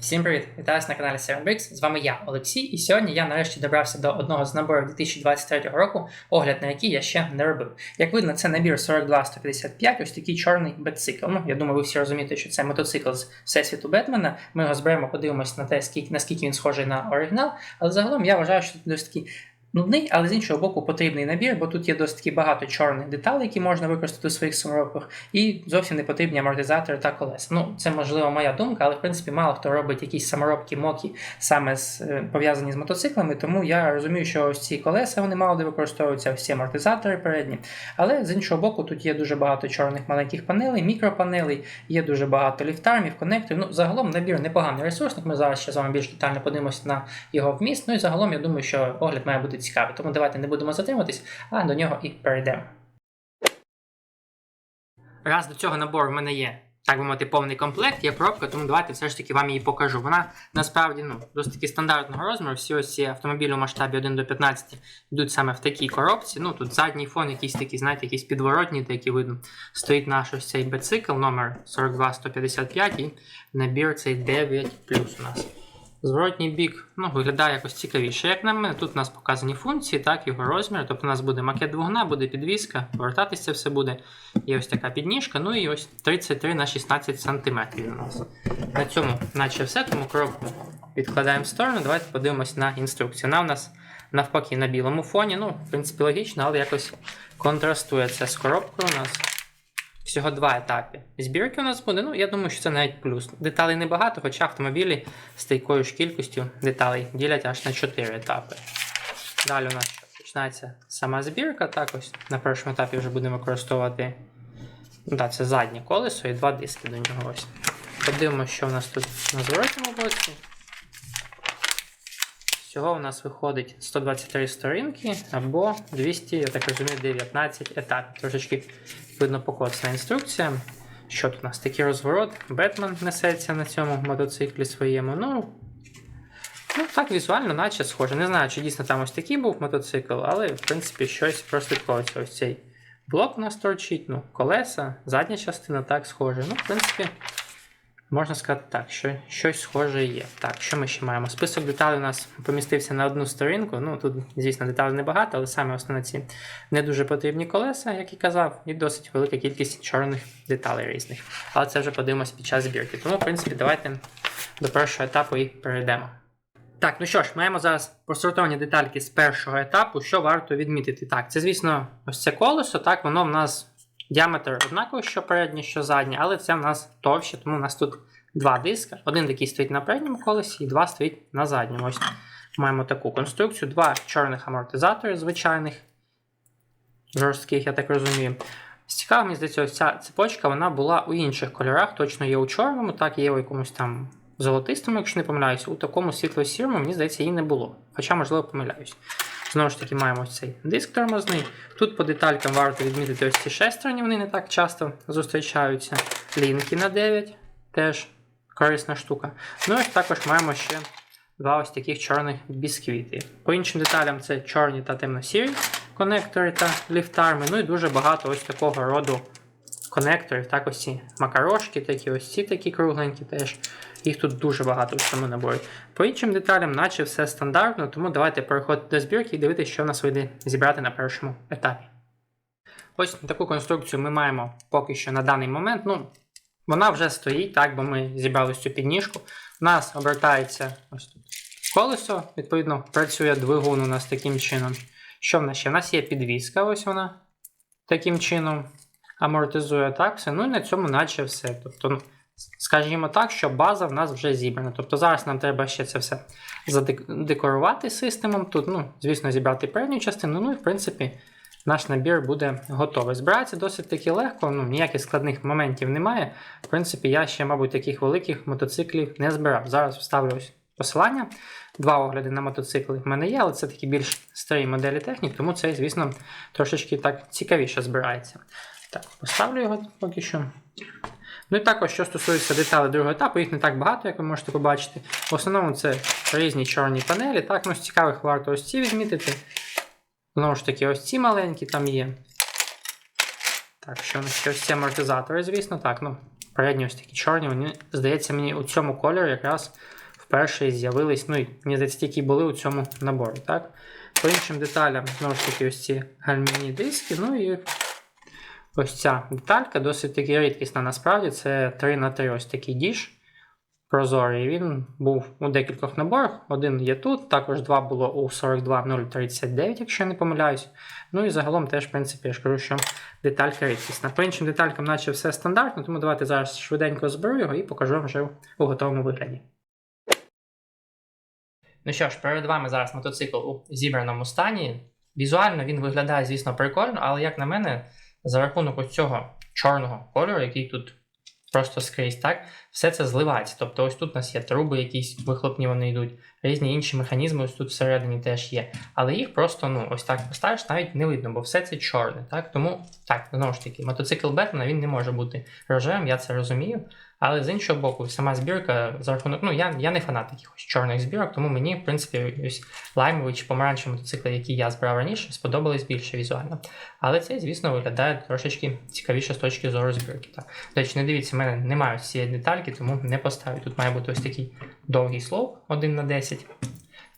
Всім привіт! Вітаю на каналі 7bricks. З вами я, Олексій, і сьогодні я нарешті добрався до одного з наборів 2023 року, огляд на який я ще не робив. Як видно, це набір 42-155, ось такий чорний бетцикл. Ну, я думаю, ви всі розумієте, що це мотоцикл з Всесвіту Бетмена. Ми його зберемо, подивимось на те, скільки, наскільки він схожий на оригінал. Але загалом я вважаю, що це досить такий нудний, але з іншого боку потрібний набір, бо тут є досить таки багато чорних деталей, які можна використати у своїх саморобках, і зовсім не потрібні амортизатори та колеса. Ну, це можливо моя думка, але в принципі мало хто робить якісь саморобки мокі саме з е, пов'язані з мотоциклами, тому я розумію, що ось ці колеса вони мало де використовуються, ці амортизатори передні. Але з іншого боку, тут є дуже багато чорних маленьких панелей, мікропанелей, є дуже багато ліфтармів, конекторів. Ну, загалом набір непоганий ресурсник. Ми зараз ще з вами більш детально подивимося на його вміст. Ну і загалом я думаю, що огляд має бути цікавий. Тому давайте не будемо затримуватись, а до нього і перейдемо. Раз до цього набору в мене є, так би мовити, повний комплект, є пробка, тому давайте все ж таки вам її покажу. Вона насправді ну, досить таки стандартного розміру. Всі ось ці автомобілі у масштабі 1 до 15 йдуть саме в такій коробці. Ну тут задній фон, якийсь такий, знаєте, якийсь підворотній, такий видно. Стоїть наш ось цей бицикл, номер 42155 і набір цей 9 у нас. Зворотній бік ну, виглядає якось цікавіше. Як на мене, тут у нас показані функції, так, його розмір. Тобто у нас буде макет двигуна, буде підвіска, повертатися все буде. Є ось така підніжка, ну і ось 33 на 16 см у нас. На цьому, наче все, тому коробку відкладаємо в сторону. Давайте подивимось на інструкцію. Вона у нас навпаки на білому фоні. Ну, в принципі, логічно, але якось контрастує це з коробкою у нас. Всього два етапи. Збірки у нас буде, ну я думаю, що це навіть плюс. Деталей небагато, хоча автомобілі з такою ж кількістю деталей ділять аж на 4 етапи. Далі у нас починається сама збірка. Так ось на першому етапі вже будемо використовувати ну, да, це заднє колесо і два диски до нього. ось. Подивимося, що у нас тут на зворотньому боці. Всього у нас виходить 123 сторінки або 200, я так розумію, 19 етапів. Трошечки видно покоцана інструкція. Що тут у нас? Такий розворот. Бетмен несеться на цьому мотоциклі своєму. Ну, ну так візуально, наче схоже. Не знаю, чи дійсно там ось такий був мотоцикл, але в принципі щось прослідковується. Ось цей блок у нас торчить, ну, колеса, задня частина так схоже. Ну, в принципі. Можна сказати так, що щось схоже є. Так, що ми ще маємо? Список деталей у нас помістився на одну сторінку. Ну тут, звісно, деталей небагато, але саме основне ці не дуже потрібні колеса, як і казав, і досить велика кількість чорних деталей різних. Але це вже подивимось під час збірки. Тому, в принципі, давайте до першого етапу і перейдемо. Так, ну що ж, маємо зараз просортовані детальки з першого етапу, що варто відмітити. Так, це, звісно, ось це колесо, так, воно в нас. Діаметр однаковий, що переднє, що заднє, але це в нас товще, тому у нас тут два диска. Один такий стоїть на передньому колесі, і два стоїть на задньому. Ось маємо таку конструкцію, два чорних амортизатори звичайних, жорстких, я так розумію. Цікаво, мені здається, ця цепочка вона була у інших кольорах, точно є у чорному, так є у якомусь там золотистому, якщо не помиляюсь, у такому світло-сірому, мені здається, її не було. Хоча, можливо, помиляюсь. Знову ж таки, маємо цей диск тормозний. Тут по деталькам варто відмітити ось ці шестерні, вони не так часто зустрічаються. Лінки на 9, теж корисна штука. Ну і також маємо ще два ось таких чорних бісквіти. По іншим деталям це чорні та темно-сірі конектори та ліфтарми. Ну і дуже багато ось такого роду конекторів. Так, ось ці макарошки, такі ось ці такі кругленькі теж. Їх тут дуже багато в цьому наборі. По іншим деталям, наче все стандартно, тому давайте переходити до збірки і дивитися, що в нас вийде зібрати на першому етапі. Ось таку конструкцію ми маємо поки що на даний момент. Ну, Вона вже стоїть, так, бо ми зібрали цю підніжку. У нас обертається ось тут колесо, відповідно, працює двигун у нас таким чином. Що в нас ще? У нас є підвіска, ось вона таким чином амортизує так все. Ну і на цьому наче все. Тобто, ну, Скажімо так, що база в нас вже зібрана. Тобто зараз нам треба ще це все задекорувати системом. Тут, ну, звісно, зібрати передню частину. Ну і в принципі наш набір буде готовий. Збирається досить таки легко, ну, ніяких складних моментів немає. В принципі, я ще, мабуть, таких великих мотоциклів не збирав. Зараз вставлю ось посилання. Два огляди на мотоцикли в мене є, але це такі більш старі моделі технік, тому це, звісно, трошечки так цікавіше збирається. Так, поставлю його поки що. Ну і також, що стосується деталей другого етапу, їх не так багато, як ви можете побачити. В основному це різні чорні панелі. Так, ну з цікавих варто ось ці відмітити. Знову ж таки, ось ці маленькі там є. Так, що ось ці амортизатори, звісно, так, ну, передні ось такі чорні, вони, здається, мені у цьому кольорі якраз вперше з'явились, ну і мені здається, тільки були у цьому наборі. так? По іншим деталям, знову ж таки, ось ці гальмівні диски, ну і ось ця деталька досить таки рідкісна насправді. Це 3 на 3 ось такий діж прозорий. Він був у декількох наборах. Один є тут, також два було у 42039, якщо я не помиляюсь. Ну і загалом теж, в принципі, я ж кажу, що деталька рідкісна. По іншим деталькам, наче все стандартно, тому давайте зараз швиденько зберу його і покажу вам вже у готовому вигляді. Ну що ж, перед вами зараз мотоцикл у зібраному стані. Візуально він виглядає, звісно, прикольно, але як на мене, за рахунок ось цього чорного кольору, який тут просто скрізь, так, все це зливається. Тобто ось тут у нас є труби, якісь вихлопні вони йдуть, різні інші механізми ось тут всередині теж є. Але їх просто ну, ось так поставиш, навіть не видно, бо все це чорне. Так? Тому так, знову ж таки, мотоцикл Бетмена він не може бути рожевим, я це розумію. Але з іншого боку, сама збірка за рахунок. Ну, я, я не фанат якихось чорних збірок, тому мені, в принципі, ось лаймовий чи помаранчеві мотоцикли, які я збирав раніше, сподобались більше візуально. Але цей, звісно, виглядає трошечки цікавіше з точки зору збірки. Так. До речі, не дивіться, в мене немає цієї детальки, тому не поставлю. Тут має бути ось такий довгий слов 1 на 10.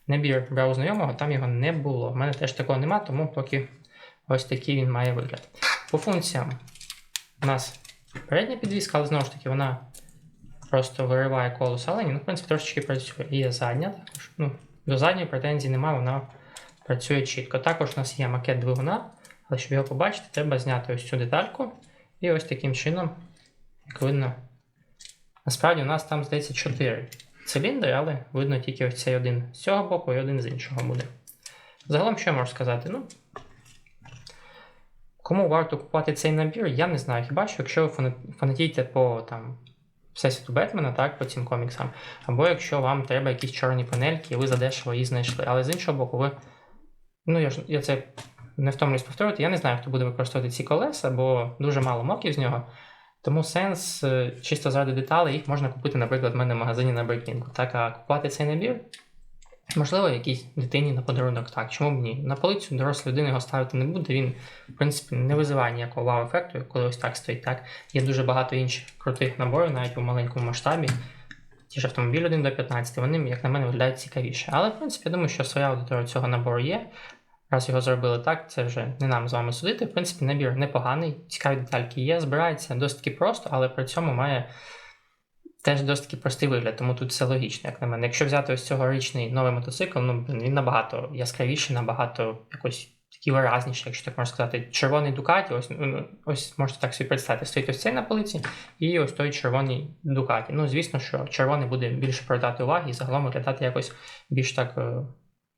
Набір брав знайомого, там його не було. У мене теж такого нема, тому поки ось такий він має вигляд. По функціям у нас передня підвіска, але знову ж таки вона просто вириває колесо, але ні, ну, в принципі, трошечки працює. І є задня також. Ну, до задньої претензій немає, вона працює чітко. Також у нас є макет двигуна, але щоб його побачити, треба зняти ось цю детальку. І ось таким чином, як видно, насправді у нас там, здається, 4 циліндри, але видно тільки ось цей один з цього боку і один з іншого буде. Загалом, що я можу сказати? Ну, Кому варто купувати цей набір, я не знаю. Хіба що, якщо ви фана- фанатієте по там, Всесвіту Бетмена, так, по цим коміксам, або якщо вам треба якісь чорні панельки, і ви задешево її знайшли. Але з іншого боку, ви. Ну, я ж я це не втомлююсь повторювати, я не знаю, хто буде використовувати ці колеса, бо дуже мало моків з нього. Тому сенс е, чисто заради деталей їх можна купити, наприклад, в мене в магазині на брейкінгу. Так, а купувати цей набір, можливо, якійсь дитині на подарунок так. Чому б ні? На полицю доросла людина його ставити не буде. Він, в принципі, не визиває ніякого вау-ефекту, коли ось так стоїть. Так? Є дуже багато інших крутих наборів, навіть у маленькому масштабі. Ті ж автомобілі 1 до 15, вони, як на мене, виглядають цікавіше. Але, в принципі, я думаю, що своя аудиторія цього набору є. Раз його зробили так, це вже не нам з вами судити. В принципі, набір непоганий, цікаві детальки є, збирається досить просто, але при цьому має теж досить таки простий вигляд, тому тут все логічно, як на мене. Якщо взяти ось цьогорічний новий мотоцикл, ну він набагато яскравіший, набагато якось такий виразніший, якщо так можна сказати. Червоний Дукаті, ось, ну, ось можете так собі представити, стоїть ось цей на полиці, і ось той червоний Дукаті. Ну, звісно, що червоний буде більше придати уваги і загалом виглядати якось більш так.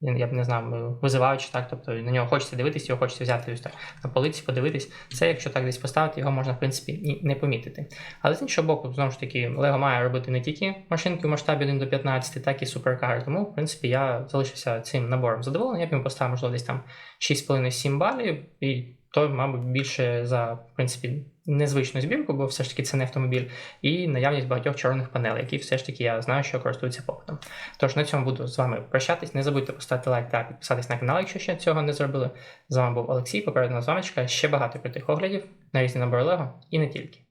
Я б не знав, визиваючи так, тобто на нього хочеться дивитися, його хочеться взяти ось так на полиці, подивитись. Це, якщо так десь поставити, його можна, в принципі, і не помітити. Але з іншого боку, знову ж таки, Лего має робити не тільки машинки в масштабі 1 до 15, так і суперкари. Тому, в принципі, я залишився цим набором задоволений. Я б йому поставив, можливо, десь там 6,5-7 балів, і то, мабуть, більше за, в принципі, незвичну збірку, бо все ж таки це не автомобіль, і наявність багатьох чорних панелей, які все ж таки я знаю, що користуються попитом. Тож на цьому буду з вами прощатись. Не забудьте поставити лайк та підписатись на канал, якщо ще цього не зробили. З вами був Олексій. попередна з вами ще багато крутих оглядів на різні набори Лего і не тільки.